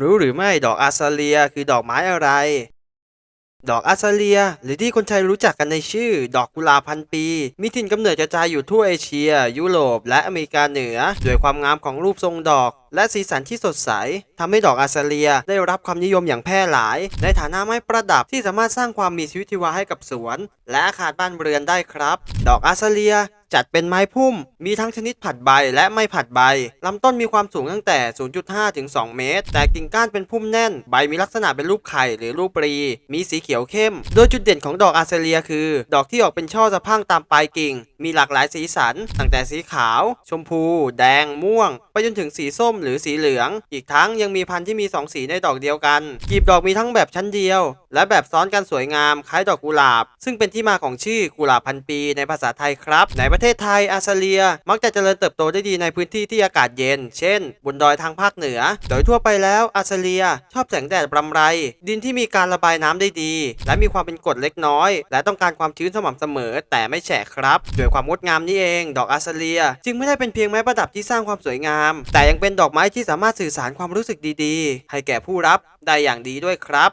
รู้หรือไม่ดอกอาซาเลียคือดอกไม้อะไร ดอกอาซาเลีย หรือที่คนไทยรู้จักกันในชื่อ ดอกกุหลาบพันปี มีถิ่นกำเนิดกระจายอยู่ทั่วเอเชีย ยุโรป และอเมริกาเหนือ ด้วยความงามของรูปทรงดอก และสีสันที่สดใส ทำให้ดอกอาซาเลียได้รับความนิยมอย่างแพร่หลาย ในฐานะไม้ประดับที่สามารถสร้างความมีชีวิตชีวาให้กับสวน และอาคารบ้านเรือนได้ครับ ดอกอาซาเลีย จัดเป็นไม้พุ่ม มีทั้งชนิดผัดใบและไม่ผัดใบลำต้นมีความสูงตั้งแต่ 0.5 ถึง 2 เมตร แต่กิ่งก้านเป็นพุ่มแน่น ใบมีลักษณะเป็นรูปไข่หรือรูปปรี มีสีเขียวเข้ม โดยจุดเด่นของดอกอาเซเลียคือ ดอกที่ออกเป็นช่อสะพั่งตามปลายกิ่ง มีหลากหลายสีสัน ตั้งแต่สีขาว ชมพู แดง ม่วง ไปจนถึงสีส้มหรือสีเหลือง อีกทั้งยังมีพันธุ์ที่มีสองสีในดอกเดียวกัน กีบดอกมีทั้งแบบชั้นเดียวและแบบซ้อนกันสวยงามคล้ายดอกกุหลาบ ซึ่งเป็นที่มาของชื่อกุหลาบพันปีในภาษาไทยครับ ในประเทศไทยอาซาเลีย มักจะเจริญเติบโตได้ดีในพื้นที่ที่อากาศเย็น เช่น บนดอยทางภาคเหนือ โดยทั่วไปแล้วอาซาเลีย ชอบแสงแดดรำไร ดินที่มีการระบายน้ำได้ดี และมีความเป็นกรดเล็กน้อย และต้องการความชื้นสม่ำเสมอ แต่ไม่แฉะครับด้วยความงดงามนี่เอง ดอกอาซาเลีย จึงไม่ได้เป็นเพียงไม้ประดับที่สร้างความสวยงาม แต่ยังเป็นดอกไม้ที่สามารถสื่อสารความรู้สึกดีๆ ให้แก่ผู้รับได้อย่างดีด้วยครับ